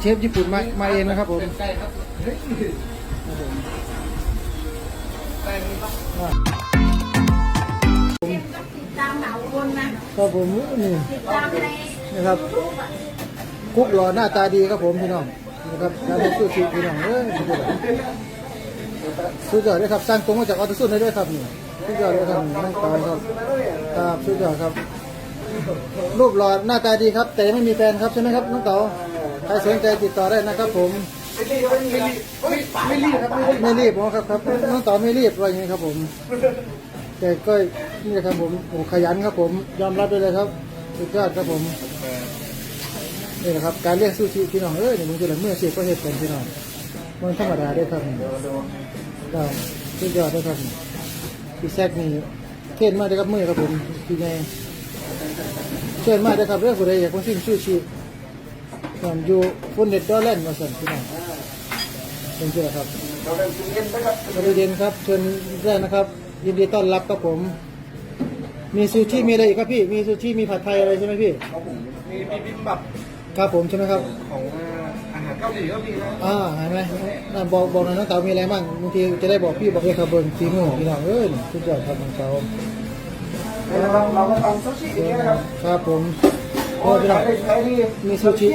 เชฟญี่ปุ่นมามาเองนะครับผมใกล้ครับครับผมใกล้มีปะว่าติดตามเหนาคนนะครับผมนี่ติดตามในนะครับรูปอะกุ๊กหล่อหน้าตาดีครับผมพี่น้องนะครับการเป็นสู้ชีพี่น้องเอ้ยสุดยอดสุดยอดเลยครับสร้างตรงมาจากออโตซุนได้ด้วยครับนี่สุดยอดเลยครับนั่งตายครับครับสุดยอดครับรูปหล่อหน้าตาดีครับ แต่ยังไม่มีแฟนครับใช่ไหมครับน้องเต๋าใค รสนใจติดต่อได้นะครับผม ไม่รีบครับไม่รีบไม่รีบครับครับน้องต๋าไม่รีบอะไรอย่างนี้ครับผม แต่ก็นี่ครับผมโอ้ขยันครับผม ยอมรับได้เลยครับ สุดยอดครับผม นี่นะครับ การเรียกซูชิพี่น้องเอ้ยนี่มึงจะหลังเมื่อเสียก็เหตุเป็นพี่น้องมันธรรมดาได้ครับก็สุดยอดได้ครับพี่แซกนี่เทศมากเลยครับมือครับผมพี่ไงเชิญมาได้ครับเรื่องคนใดอยากมาชิมซูชิ ตอนอยู่ฟุนเด็ดดอแลนด์มาสั่นพี่น้องเป็นเจ้าครับเราเริ่มจุ่มเย็นไหมครับสวัสดีครับเชิญได้นะครับ ยินดีต้อนรับครับผม มีซูชิมีอะไรอีกครับพี่ มีซูชิมีผัดไทยอะไรใช่ไหมพี่ครับผมมีมีบิมบับครับผมใช่ไหมครับ ของอาหารเกาหลีก็มีนะอ่าเห็นไหมน่าบอกบอกหน่อยน้องเต๋ามีอะไรบ้างบางทีจะได้บอกพี่บอกเลยครับเบิ้งทีมือพี่น้องเอ้ยสุดยอดครับน้องเต๋าเราเราก็ทำซูชิอย่างเงี้ยนะครับครับผม โอ้พี่น้องมีซูชิ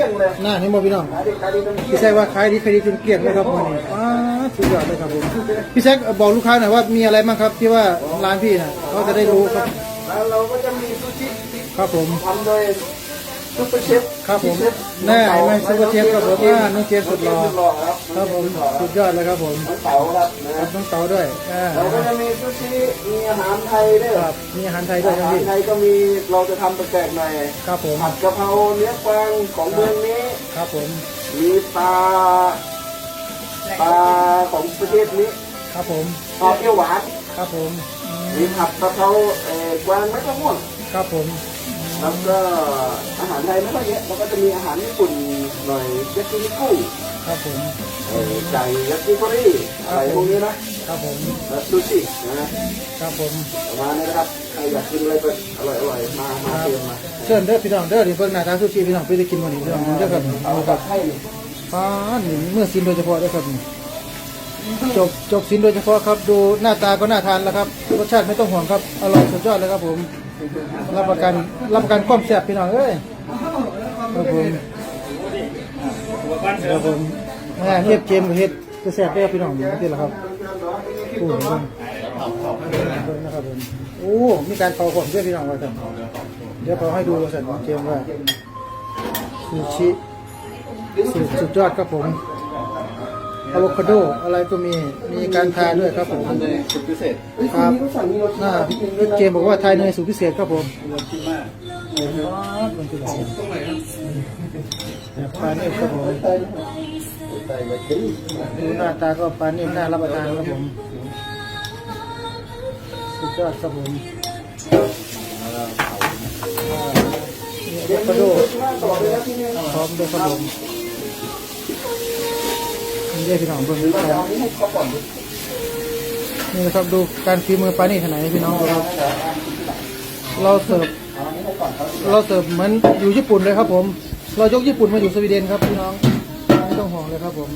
หน้าเห็นบ่พี่น้องขาพี่แซกว่าขายดีขายดีจนเกลี้ยงเลยครับวันนี้อ้าสุดยอดเลยครับผมพี่แซกบอกลูกค้าหน่อยว่ามีอะไรบ้างครับที่ว่าร้านพี่นะเขาจะได้รู้ครับแล้วเราก็จะมีซูชิครับผมทำโดย ซุปเปอร์เชฟครับผมเชฟแน่ไหมซุปเปอร์เชฟครับผมอ่าน้องเจมส์สุดหล่อสุดหล่อครับครับผมสุดยอดเลยครับผมน้องเต๋าครับนะครับน้องเต๋าด้วยอ่าเราก็จะมีซูชิมีอาหารไทยด้วยครับมีอาหารไทยด้วยอาครับหารพี่ไทยก็มีเราจะทำแปลกๆหน่อยครับผมผัดกะเพราเนื้อกวางของเมืองนี้ครับผมมีปลาปลาของประเทศนี้ครับผมปลาเปรี้ยวหวานครับผมอืมมีผัดกะเพราเอ่อกวางไม่ต้องม่วงครับผม แล้วก็อาหารไทยไม่ค่อยเยอะแล้วก็จะมีอาหารญี่ปุ่นหน่อยยากินิกุครับผมเอ่อไก่ยากิโกริอะไรพวกนี้นะครับผมแล้วซูชินะครับผมประมาณนี้นะครับใครอยากกินอะไรก็อร่อยๆมามาเตรียมมาเชิญเด้อพี่น้องเด้อที่เพิ่งหน้าตาซูชิพี่น้องไปได้กินวันนี้พี่น้องเด้อครับเอาเอาคกัรับบให้ฟ้าหนึ่งเมื่อซินโดยเฉพาะเด้อครับนี่จบจบซินโดยเฉพาะครับดูหน้าตาก็น่าทานแล้วครับรสชาติไม่ต้องห่วงครับอร่อยสุดยอดเลยครับผม รับประกันรับประกันความแซ่บพี่น้องเอ้ยครับผมครับผมอ่าเรียบเกมเฮ็ดก็แซ่บได้พี่น้องนี่ที่ละครับโอ้โหญิงนะครับผมโอ้มีการเป่าผมด้วยพี่น้องว่าสั่นเดี๋ยวเป่าให้ดูว่าสั่นเกมว่าซูชิสุดยอดครับผม อะโวคาโดอะไรก็มี มีการทาด้วยครับผมสุดพิเศษครับนี่ก็สั่งมีรสน่าชาติที่เป็นเกมบอกว่าไทยเนยสูตรพิเศษครับผมรสชิมมากมันคืออะไรตรงไหนครับแบบปลาเนมครับผมไตไตไว้กินดูหน้าตาก็ปลาเนมน่ารับประทานครับผมสุดยอดครับผมอ่านี่อะโวคาโดต่อเลยนะที่นี่พร้อมด้วยครับผม นี่ได้พี่น้องเบิ่งเราคจะรัเอาบนี้ให้เขาก่อนนี่นะครับดูการฝีมือปลานี่ขนาดไหนพี่น้องครับเราเสิร์ฟเราเสิร์ฟเหมือนอยู่ญี่ปุ่นเลยครับ ผม เรายกญี่ปุ่นมาอยู่สวีเดนครับพี่น้องไม่ต้องห่วงเลยครับผม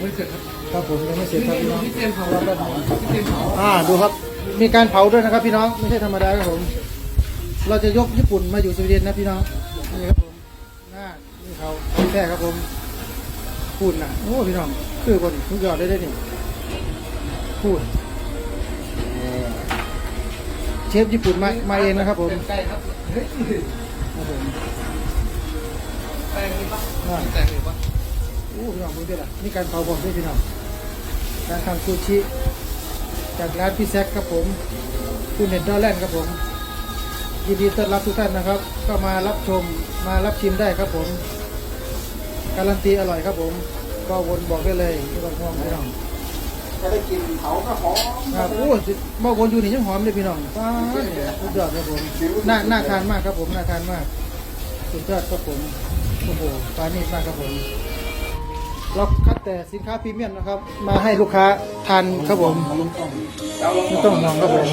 ไม่เสร็จครับครับผมยังไม่เสร็จครับพี่น้องพี่เตรียมเผารับได้ไหมพี่เตรียมเผาอ่าดูครับ มีการเผาด้วยนะครับ พี่น้องไม่ใช่ธรรมดาครับผม เราจะยกญี่ปุ่นมาอยู่สวีเดนนะพี่น้องนี่ครับผมหน้านี่เขาแท้ครับผม พูดนะโอ้พี่น้องคือบนทุกยอดได้ได้นี่พูดเชฟญี่ปุ่นมามาเองนะครับผมใกล้ครับเฮ้ยครับผมแป้งมีปะอ่าแป้งมีปะโอ้พี่น้องมึงด้วยล่ะนี่การเผาบอมด้วยพี่น้องการทำซูชิ จากร้านพี่แซคครับผมคุณเน็ตดอลแลนด์ครับผมยินดีต้อนรับทุกท่านนะครับ ก็มารับชมมารับชิมได้ครับผม การันตีอร่อยครับผม ก็วนบอกได้เลยไม่ต้องห่วงพี่น้องจะได้กินเผาก็หอมครับโอ้บ่วนอยู่นี่ยังหอมเลยพี่น้องฟ้าเนี่ยสุดยอดครับผมน่าน่าทานมากครับผมน่าทานมากสุดยอดครับผมโอ้โหปลานี่มากครับผมเราคัดแต่สินค้าพรีเมียมนะครับ มาให้ลูกค้าทานครับผมไม่ต้องห่วงครับผม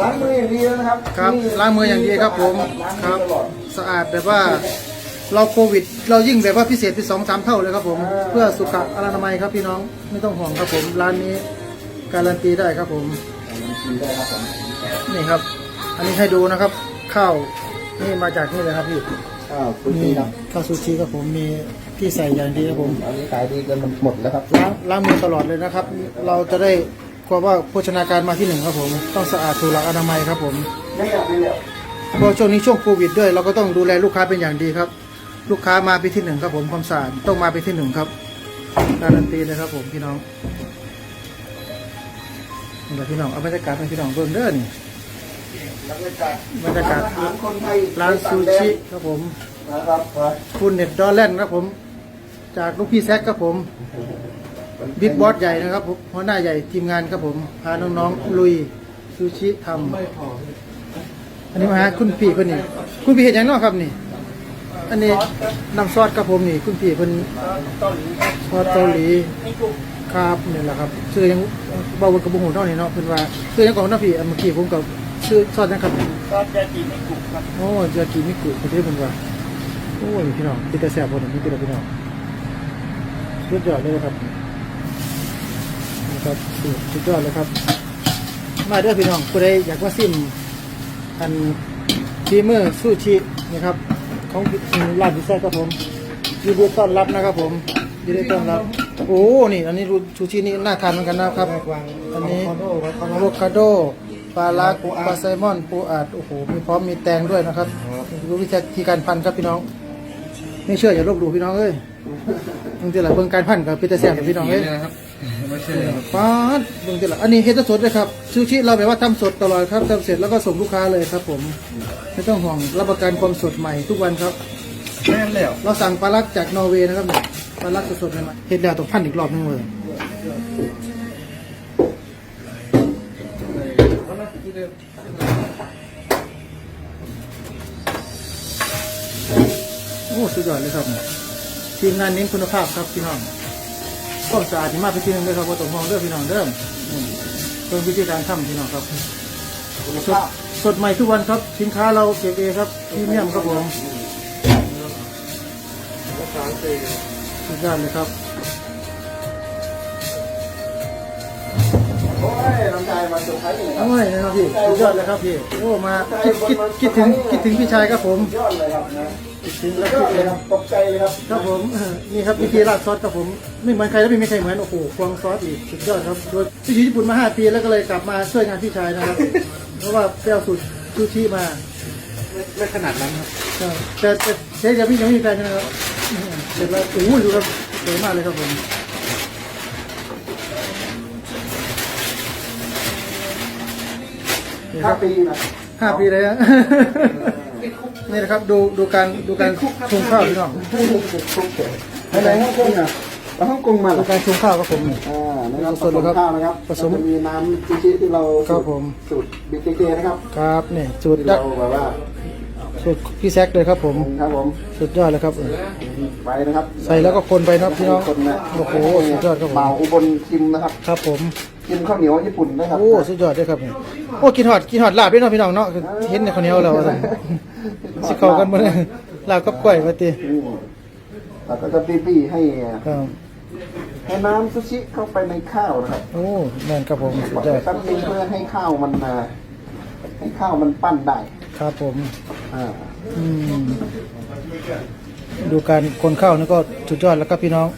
ล้างมืออย่างดีแล้วนะครับครับนี่ล้างมืออย่างดีครับผมล้างคมืรัอบตลอด สะอาดแบบว่าเราโควิด เรายิ่งแบบว่าพิเศษเป็นสองสามเท่าเลยครับผม อ่า เพื่อสุขอนามัยครับพี่น้องไม่ต้องห่วงครับผมร้านนี้การันตีได้ครับผม กินได้ครับผมนี่ครับ อันนี้ให้ดูนะครับ ข้าวนี่มาจากนี่เลยครับพี่อ้าวคุณพี่ครับข้าวซูชิครับผมมีที่ใส่อย่างดีครับผม อันนี้ขายดีกันหมดแล้วครับ ล้างล้างมือตลอดเลยนะครับ เราจะได้ ความว่าโภชนาการมาที่หนึ่งครับผมต้องสะอาดถูกหลักอนามัยครับผมไม่อยากไม่อยากเพราะช่วงนี้ช่วงโควิดด้วย เราก็ต้องดูแลลูกค้าเป็นอย่างดีครับ ลูกค้ามาไปนที่หนึ่งครับผมความสะอาดต้องมาไปนที่หนึ่งครับการันตีเลยครับผมพี่น้องนี่แหละพี่น้องเอาบรรยากาศให้พี่น้องเบิ่งเด้อนี่บรรยากาศบรรยากาศอาหารคนไทยร้านซูชิครับผมนะครับคุณเน็ตดอลแลนด์ครับผม จากลูกพี่แซกครับผม บิ๊กบอสใหญ่นะครับผมหัวหน้าใหญ่ทีมงานครับผมพาน้องๆลุยซูชิทำอันนี้มาหาคุณพี่เพิ่นนี่คุณพี่เห็นยังเนอกครับนี่ อันนี้น้ำซอสครับผมนี่ คุณพี่เพิ่นซอสเกาหลีครับนี่แหละครับชื่อยังเบาบนกระบุงหูเท่านี้เนาะเพิ่นว่าชื่อยังของน้าพี่อันเมื่อกี้ผมกับชื่อซอสนะครับซอสยากิไม่กุครับโอ้ยากิมิกุประเทศเพิ่นว่าโอ้ยพี่น้องพี่แต่แซ่บบ่นี่พี่แต่พี่น้องสุดยอดเลยนะครับนะ ครับสุดยอดเลยครับ มาเด้อพี่น้องผู้ใดอยากมาซิมอันฟีเมอร์ซูชินะครับของร้านพิซซ่าครับผมยินดีต้อนรับนะครับผมยินดีต้อนรับ โอ้นี่ อันนี้รูชูชินี่น่าทานเหมือนกันนะครับ อันนี้อะโวคาโดปลาลักปลาไซลมอนปูอัดโอ้โหมีพร้อมมีแตงด้วยนะครับดูวิธีการพันครับพี่น้อง ไม่เชื่ออย่าลบหลู่พี่น้องเอ้ยบางทีหละเบิ่งการพันกับพิซซ่าแซ่บกับพี่น้องเอ้ย ไม่ใช่ครับป๊าดเบิ่งทีหละอันนี้เฮ็ดสดเลยครับซูชิเราแบบว่าทำสดตลอดครับทำเสร็จแล้วก็ส่งลูกค้าเลยครับ ผมไม่ต้องห่วงรับประกันความสดใหม่ทุกวันครับ แม่นแล้วเราสั่งปลาลักจากนอร์เวย์นะครับเนี่ยปลาลักสดๆใหม่ๆเฮ็ดแล้วต้องพันอีกรอบนึงเลยโอ้สุดยอดเลยครับทีมงานเน้นคุณภาพครับพี่น้อง ความสะอาดที่มากไปที่หนึงเลยครับว่าต้องห่วงเด้อพี่น้องเด้ออืมเป็นวิธีการทำพี่น้องครับ คุณสดภาพสดใหม่ทุกวันครับ สินค้าเราเก็บเองครับพรีเมียมครับผมสุดยอดเลยครับ องชายมาเซอร์ไพรส์เลยคอนะครับพี่สุดยอดเลยครับพี่โอ้มาคิดคิดคิดถึงคิดถึงพี่ชายครับผมยอดเลยครับนะคิดถึงแล้วคิดเลยครับตกใจเลยครับครับผมเออนี่ครับวิธีราดซอสครับผมไม่เหมือนใครแล้วไม่มีใครเหมือนโอ้โหควงซอสอีกสุดยอดครับโดยที่อยู่ญี่ปุ่นมาห้าปีแล้วก็เลยกลับมาช่วยงานพี่ชายนะครับ เพราะว่าไปเอาสูตรซูชิมาไม่ขนาดนั้นครับแต่แต่เจ๊ยังไม่ยังไม่มีแฟนใช่ครับเสร็จแล้วโอ้โหดูครับสวยมากเลยครับผมนี่ค ห้ารับปีนะห้าปีเลยฮะนี่นะครับดูดูการดูการชงข้าวพี่น้องอะไรฮ่องกงอะไปฮ่องกงมาเหรดูอการชงข้าวครับผมนี่อ่านะครับสดๆเลยครับข้าวนะครับผสมจะมีน้ำซูชิที่เราครับผมสูตรบิ๊กเจนะครับครับนี่สูตรที่ดัเรากแบบว่าสูตรพี่แซกเลยครับผมครับผมสุดยอดเลยครับเออไปนะครับ ใส่แล้วก็คนไปนะครับพี่น้องคนนะโอ้โหสุดยอดครับผมเมาอุบลชิมนะครับ ครับผม กินข้าวเหนียวญี่ปุ่นนะครับโอ้สุดยอดเลยครับนี่โอ้กินหอดกินหอดลาบด้วยเนาะพี่น้องเนาะเห็นในข้าวเหนียวเราอะสิเข้ากันหมดเลยลาบกับกล้วยว่าติอืมแล้วก็จะปี้ๆให้ครับให้น้ำซูชิเข้าไปในข้าวนะครับโอ้แม่นครับผมสุปดล่อยยอดไปแป๊บนึงเพื่อให้ข้าวมันอ่าให้ข้าวมันปั้นได้ครับผมอ่าอืมดูการคนเข้านี่ก็สุดยอดแล้วครับพี่น้อง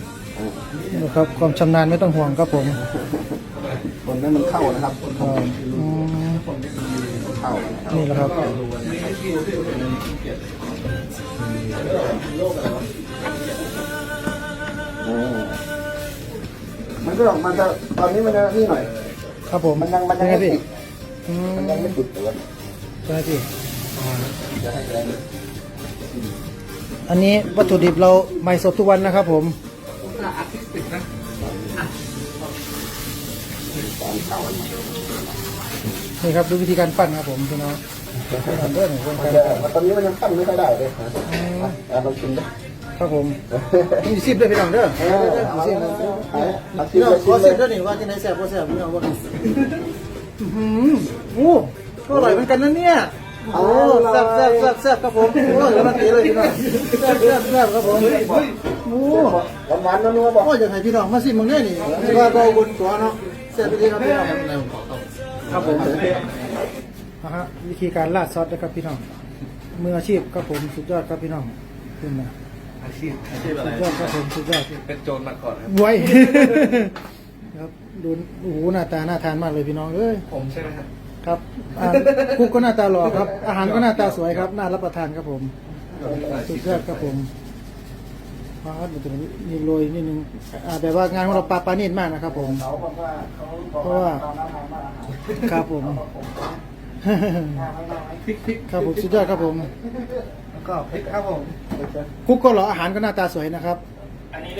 นะครับความชำนาญไม่ต้องห่วงครับผม คนนั้นมันเข้านะครับอ่าอืมเข้านี่แหละครับอ่ามันก็มันจะตอนนี้มันจะนี่หน่อย ครับผมมันยังมันยังเป็ไม่ไพี่ติดอืมมันยังไม่ติดตัวใช่พี่ จะให้แรงอันนี้วัตถุดิบเราใหม่สดทุกวันนะครับผม นี่ครับดูวิธีการปั้นครับผมพี่น้องทำด้วยหนึ่งคนมักันนจะตอนนี้มันยังปั้นไม่ค่อยได้เลยนะอะอะเราชิมด้ครับผมมีซิบด้วยพี่น้องเด้อเออเอาสิบเอาเอาชิพี่มน้องเลยขชิอมเลซิบยด้วยนี่ว่าที่ไหนแซ่บบ่าแซ่บพี่น้องว่ากันอื้อหือโอ้ก็อร่อยเหมือนกันนะเนี่ยโอ้แซ่บแซ่บแซ่บแซ่บครับผมโอ้ยมาตีเลยพี่น้องแซ่บแซ่บแซ่บครับผมโอ้ หวานๆนัวๆบอกโอ้ยอยากให้พี่น้องมาสิมึงเนี่ยนี่ว่าก็บุญตัวเนาะ แซ่บไปเลยครับพี่น้องครับผมนะฮะวิธีการราดซอสนะครับพี่น้องมืออาชีพครับผมสุดยอดครับพี่น้องขึ้นมาอาชีพอาชีพอะไรสุดยอดครับผมสุดยอดเป็นโจรมาก่อนครับไว้ครับดูโอ้โหหน้าตาน่าทานมากเลยพี่น้องเอ้ยผมใช่ไหมครับครับอ่าคุกก็หน้าตาหล่อครับ อาหารก็หน้าตาสวยครับ น่ารับประทานครับผมสุดยอดครับผม มาครับมันจะมีโรยนิดนึงอ่าแบบว่างานของเราปลาปลาเนียนมากนะครับ ผม เขาบอกว่าเขาบอกเพราะว่าตอนนั้นทำมาอาหารครับผม พริกพริกครับผมสุดยอดครับผมแล้วก็พริกครับผมคุกก็หล่ออาหารก็หน้าตาสวยนะครับ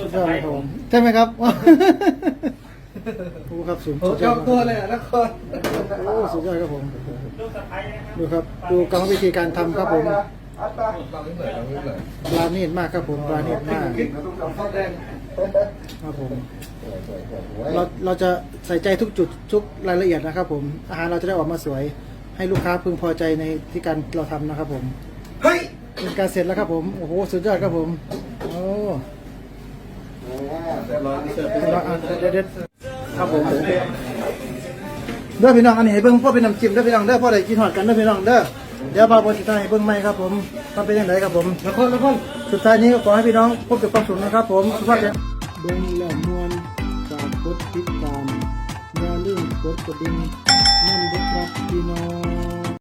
สุดยอดครับผมใช่ไหมครับโอ้ครับสุดโอ้สุดยยอดกคตัวรับเลยอะนครโอ้สุดยอดครับผมดูครับดูกรรมวิธีการทำครับผม ปลาเนียนมากครับผมปลาเนียนมากครับผมเราเราจะใส่ใจทุกจุดทุกรายละเอียดนะครับ ผมอาหารเราจะได้ออกมาสวย ให้ลูกค้าพึงพอใจในที่การเราทำนะครับ ผมเฮ้ยเป็นการเสร็จแล้วครับผมโอ้โหสุดยอดครับผมโอ้เครับผมเด้อพี่น้องอันนี้ให้เบิ่งพ่อเป็นน้ำจิ้มเด้อพี่น้องเด้อพ่อได้กินหอดกันเด้อพี่น้องเด้อ เดี๋ยวบาบนสุดท้าให้เบิ้งใหม่ครับผมมันเป็นยังไงครับผมละครละครสุดท้ายนี้ก็ขอให้พี่น้องพบกับความสุขนะครับผมสุภาพแข็งเบิ้งแล้วมวนฝากกดติดตามอย่าลืมกดกระดิ่งนั่นเด้อครับพี่น้อง